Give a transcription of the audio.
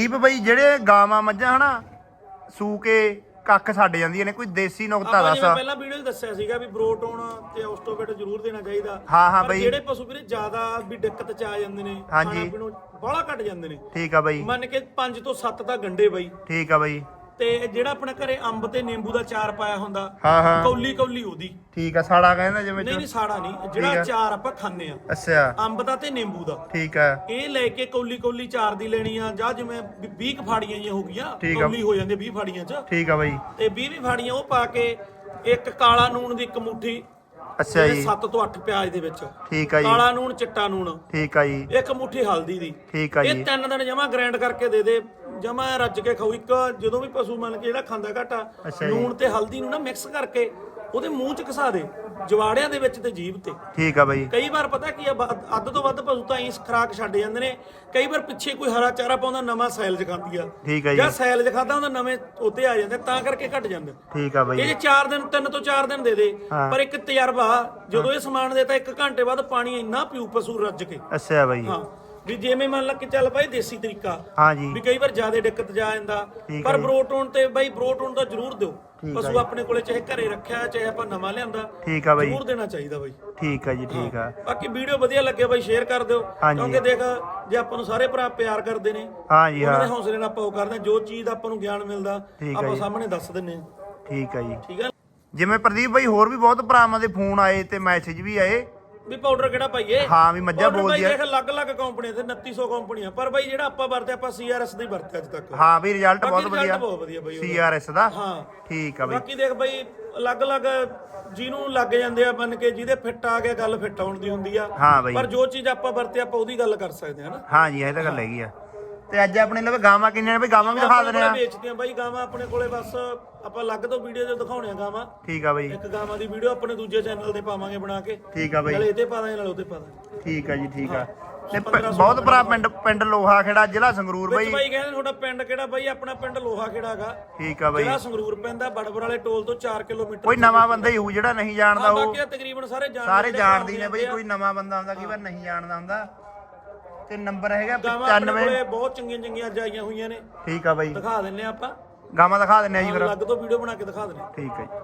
ਦੀਪ ਬਈ ਜਿਹੜੇ ਗਾਵਾਂ ਮੱਝਾਂ ਹਨਾ ਸੂ ਕੇ ਕੱਖ ਛੱਡ ਜਾਂਦੀਆਂ ਨੇ ਕੋਈ ਦੇਸੀ ਨੁਕਤਾ ਆਪਾਂ ਜਿਵੇਂ ਦੱਸ। ਪਹਿਲਾਂ ਵੀਡੀਓ 'ਚ ਦੱਸਿਆ ਸੀਗਾ ਵੀ ਬਰੋਟੋਨ ਤੇ ਆਸਟੋਵੇਟ ਜ਼ਰੂਰ ਦੇਣਾ ਚਾਹੀਦਾ। ਹਾਂ, ਹਾਂ ਪਰ ਬਈ। ਜਿਹੜੇ ਪਸ਼ੂ ਵੀਰੇ ਜ਼ਿਆਦਾ ਵੀ ਦਿੱਕਤ 'ਚ ਆ ਜਾਂਦੇ ਨੇ ਹਾਂਜੀ। ਪੀਣੋਂ ਬਾਹਲਾ ਘਟ ਜਾਂਦੇ ਨੇ। ਠੀਕ ਆ ਬਈ। ਮੰਨ ਕੇ 5 ਤੋਂ 7 ਤਾਂ ਗੰਡੇ ਬਈ। ਠੀਕ ਆ ਬਈ। ਤੇ ਜਿਹੜਾ ਆਪਣਾ ਘਰੇ ਅੰਬ ਤੇ ਨਿੰਬੂ ਦਾ ਚਾਰ ਪਾਇਆ ਹੁੰਦਾ ਹਾਂ ਹਾਂ। ਕੌਲੀ ਕੌਲੀ ਉਹਦੀ। ਠੀਕ ਆ ਸਾੜਾ ਕਹਿੰਦਾ ਜਿਵੇਂ ਨਹੀਂ ਨਹੀਂ ਸਾੜਾ ਨਹੀਂ। ਜਿਹੜਾ ਚਾਰ ਆਪਾਂ ਖਾਂਦੇ ਆ। ਅੱਛਾ। ਅੰਬ ਦਾ ਤੇ ਨਿੰਬੂ ਦਾ। ਠੀਕ ਆ। ਇਹ ਲੈ ਕੇ ਕੌਲੀ ਕੌਲੀ ਚਾਰ ਦੀ ਲੈਣੀ ਆ ਜਾਂ ਜਿਵੇਂ 20 ਕੁ ਫਾੜੀਆਂ ਜਿਹੀਆਂ ਹੋ ਗਈਆਂ। ਕੌਲੀ ਹੋ ਜਾਂਦੀ 20 ਫਾੜੀਆਂ 'ਚ। ਠੀਕ ਆ ਬਈ। ਤੇ 20 20 ਫਾੜੀਆਂ ਉਹ ਪਾ ਕੇ ਇੱਕ ਕਾਲਾ ਨੂਣ ਦੀ ਇੱਕ ਮੁੱਠੀ ਅੱਛਾ ਜੀ। 7 ਤੋਂ 8 ਪਿਆਜ਼ ਦੇ ਵਿੱਚ। ਠੀਕ ਆ ਜੀ। ਕਾਲਾ ਨੂਣ ਚਿੱਟਾ ਨੂਣ। ਠੀਕ ਆ ਜੀ। ਇੱਕ ਮੁੱਠੀ ਹਲਦੀ ਦੀ। ਠੀਕ ਆ ਇਹ ਜੀ। ਤਿੰਨ ਦਿਨ ਜਮਾ ਗ੍ਰਾਈਂਡ ਕਰਕੇ ਦੇ ਦੇ। ਜਮਾ ਰੱਜ ਕੇ ਖਾਓ। ਇੱਕ ਜਦੋਂ ਵੀ ਪਸ਼ੂ ਮੰਨ ਕੇ ਜਿਹੜਾ ਖਾਂਦਾ ਘਾਟਾ ਅੱਛਾ ਜੀ। ਨੂਣ ਤੇ ਹਲਦੀ ਨੂੰ ਨਾ ਮਿਕਸ ਕਰਕੇ ਉਹਦੇ ਮੂੰਹ 'ਚ ਘਸਾ ਦੇ। ਜਵਾੜਿਆਂ ਦੇ ਵਿੱਚ ਤੇ ਜੀਭ ਤੇ। ਠੀਕ ਆ ਬਈ। ਕਈ ਵਾਰ ਪਤਾ ਕੀ ਆ ਬ- ਅੱਧ ਤੋਂ ਵੱਧ ਪਸ਼ੂ ਤਾਂ ਇਸ ਖਰਾਕ ਛੱਡ ਜਾਂਦੇ ਨੇ। ਕਈ ਵਾਰ ਪਿੱਛੇ ਕੋਈ ਹਰਾ ਚਾਰਾ ਪਾਉਂਦਾ ਨਵਾਂ ਸੈਲਜ ਖਾਂਦੀ ਆ। ਠੀਕ ਆ ਜੀ। ਜਾਂ ਸੈਲਜ ਖਾਦਾ ਹੁੰਦਾ ਨਵੇਂ ਉੱਤੇ ਆ ਜਾਂਦੇ ਤਾਂ ਕਰਕੇ ਘਟ ਜਾਂਦੇ। ਠੀਕ ਆ ਬਈ। ਇਹ 4 ਦਿਨ 3 ਤੋਂ 4 ਦਿਨ ਦੇ ਦੇ ਹਾਂ। ਪਰ ਇੱਕ ਤਜਰਬਾ ਜਦੋਂ ਇਹ ਸਮਾਨ ਦੇਤਾ 1 ਘੰਟੇ ਬਾਅਦ ਪਾਣੀ ਇੰਨਾ ਪੀਊ ਪਸ਼ੂ ਰੱਜ ਕੇ। ਅੱਛਾ ਬਈ। ਹਾਂ। ਵੀ ਜਿਵੇਂ ਮੰਨ ਲਾ ਕਿ ਚੱਲ ਬਾਈ ਦੇਸੀ ਤਰੀਕਾ ਹਾਂ ਜੀ ਵੀ ਕਈ ਵਾਰ ਜ਼ਿਆਦਾ ਦਿੱਕਤ ਜਾ ਜਾਂਦਾ ਠੀਕ ਪਰ ਹੈ। ਬਰੋਟੋਨ ਤੇ ਬਾਈ ਬਰੋਟੋਨ ਤਾਂ ਜ਼ਰੂਰ ਦਿਓ। ਠੀਕ ਪਸ਼ੂ ਆਪਣੇ ਕੋਲੇ ਚਾਹੇ ਘਰੇ ਰੱਖਿਆ ਚਾਹੇ ਆਪਾਂ ਨਵਾਂ ਲਿਆਂਦਾ ਠੀਕ ਆ ਬਈ। ਜ਼ਰੂਰ ਦੇਣਾ ਚਾਹੀਦਾ ਬਾਈ। ਠੀਕ ਆ ਜੀ ਠੀਕ ਆ। ਬਾਕੀ ਵੀਡੀਓ ਵਧੀਆ ਲੱਗੇ ਬਾਈ ਸ਼ੇਅਰ ਕਰ ਦਿਓ। ਹਾਂਜੀ। ਕਿਉਂਕਿ ਦੇਖ ਜੇ ਆਪਾਂ ਨੂੰ ਸਾਰੇ ਭਰਾ ਪਿਆਰ ਕਰਦੇ ਨੇ ਹਾਂ ਜੀ ਉਹਨਾਂ ਹਾਂ। ਦੇ ਹੌਸਲੇ ਨਾਲ ਆਪਾਂ ਉਹ ਕਰਦੇ ਹਾਂ। ਜੋ ਚੀਜ਼ ਦਾ ਆਪਾਂ ਨੂੰ ਗਿਆਨ ਮਿਲਦਾ ਠੀਕ ਆਪਾਂ ਜੀ। ਸਾਹਮਣੇ ਦੱਸ ਦਿੰਨੇ ਹਾਂ। ਠੀਕ ਆ ਜੀ। ਠੀਕ ਹੈ ਜਿਵੇਂ ਪ੍ਰਦੀਪ ਬਾਈ ਹੋਰ ਵੀ ਬਹੁਤ ਭਰਾਵਾਂ ਦੇ ਫੋਨ ਆਏ ਤੇ ਮੈਸੇਜ ਵੀ ਆਏ। ਵੀ ਪਾਊਡਰ ਕਿਹੜਾ ਪਾਈਏ? ਹਾਂ ਵੀ ਮੱਝਾਂ Powder ਬੋਲਦੀ ਬਾਈ ਆ ਦੇਖ ਅਲੱਗ-ਅਲੱਗ ਕੰਪਨੀਆਂ ਤੇ 2900 ਕੰਪਨੀਆਂ। ਪਰ ਬਾਈ ਜਿਹੜਾ ਆਪਾਂ ਵਰਤੇ ਆਪਾਂ ਸੀਆਰਐਸ ਦਾ ਹੀ ਵਰਤਿਆ ਅੱਜ ਤੱਕ। ਹਾਂ ਵੀ ਰਿਜ਼ਲਟ ਬਾਕੀ ਬਹੁਤ result ਵਧੀਆ। ਬਹੁਤ ਵਧੀਆ ਬਾਈ ਉਹਦਾ। ਸੀਆਰਐਸ ਦਾ? ਹਾਂ। ਠੀਕ ਆ ਬਈ। ਬਾਕੀ ਦੇਖ ਬਾਈ ਅਲੱਗ-ਅਲੱਗ ਜਿਹਨੂੰ ਲੱਗ ਜਾਂਦੇ ਆ ਬਣ ਕੇ ਜਿਹਦੇ ਫਿੱਟ ਆ ਗਿਆ ਗੱਲ ਫਿੱਟ ਆਉਣ ਦੀ ਹੁੰਦੀ ਆ। ਹਾਂ ਬਾਈ। ਪਰ ਜੋ ਚੀਜ਼ ਆਪਾਂ ਵਰਤੇ ਆਪਾਂ ਉਹਦੀ ਗੱਲ ਕਰ ਸਕਦੇ ਹਾਂ ਨਾ ਹਾਂ ਜੀ ਇਹ ਤਾਂ ਗੱਲ ਹੈਗੀ ਆ। ਤੇ ਅੱਜ ਆਪਣੇ ਲਵੇ ਗਾਵਾਂ ਕਿੰਨੀਆਂ ਨੇ? ਬਈ ਗਾਵਾਂ ਵੀ ਦਿਖਾ ਦਿੰਦੇ ਆ। ਕੋਲੇ ਵੇਚਦੀਆਂ ਬਾਈ ਗਾਵਾਂ ਆਪਣੇ ਕੋਲੇ ਬਸ ਆਪਾਂ ਅਲੱਗ ਤੋਂ ਵੀਡੀਓ 'ਚ ਦਿਖਾਉਣੇ ਆ ਗਾਵਾਂ। ਠੀਕ ਆ ਬਈ। ਇੱਕ ਗਾਵਾਂ ਦੀ ਵੀਡੀਓ ਆਪਣੇ ਦੂਜੇ ਚੈਨਲ ਤੇ ਪਾਵਾਂਗੇ ਬਣਾ ਕੇ। ਠੀਕ ਆ ਬਈ। ਨਾਲੇ ਇਹਤੇ ਪਾ ਦਾਂਗੇ ਨਾਲੇ ਉਹਤੇ ਪਾ ਦਾਂਗੇ ਠੀਕ ਆ ਜੀ ਠੀਕ ਆ। ਤੇ ਪ- 1500 ਬਹੁਤ ਭਰਾ ਪਿੰਡ ਪਿੰਡ ਲੋਹਾ ਖੇੜਾ ਜ਼ਿਲ੍ਹਾ ਸੰਗਰੂਰ ਬਈ। ਬਾਈ ਕਹਿੰਦੇ ਤੁਹਾਡਾ ਪਿੰਡ ਕਿਹੜਾ ਬਾਈ? ਆਪਣਾ ਪਿੰਡ ਲੋਹਾ ਹੈਗਾ ਠੀਕ ਆ ਬਈ। ਜਿਹੜਾ ਸੰਗਰੂਰ ਪੈਂਦਾ ਬੜਬੜ ਵਾਲੇ ਟੋਲ ਤੋਂ 4 ਕਿਲੋਮੀਟਰ ਕੋਈ ਨਵਾਂ ਬੰਦਾ ਹੀ ਹੋਊ ਜਿਹੜਾ ਨਹੀਂ ਜਾਣਦਾ ਉਹ ਬਾਕੀ ਤਾਂ ਤਕਰੀਬਨ ਸਾਰੇ ਜਾਣਦੇ ਸਾਰੇ ਜਿਹੜੇ ਜਾਣਦੇ ਨੇ ਬਈ ਆ। ਕੋਈ ਨਵਾਂ ਬੰਦਾ ਹੁੰਦਾ ਕਈ ਵਾਰ ਨਹੀਂ ਜਾਣਦਾ ਹੁੰਦਾ। ਤੇ ਨੰਬਰ ਹੈਗਾ ਗਾਵਾਂ ਆਪਣੇ 95 ਕੋਲੇ ਬਹੁਤ ਚੰਗੀਆਂ ਚੰਗੀਆਂ ਅੱਜ ਆਈਆਂ ਹੋਈਆਂ ਨੇ। ਠੀਕ ਆ ਬਈ। ਦਿਖਾ ਦਿੰਨੇ ਆਪਾਂ। ਗਾਵਾਂ ਦਿਖਾ ਦਿੰਨੇ ਆ ਜੀ ਫਿਰ। ਅਲੱਗ ਤੋਂ ਵੀਡੀਓ ਬਣਾ ਕੇ ਦਿਖਾ ਦਿੰਨੇ। ਠੀਕ ਹੈ ਜੀ।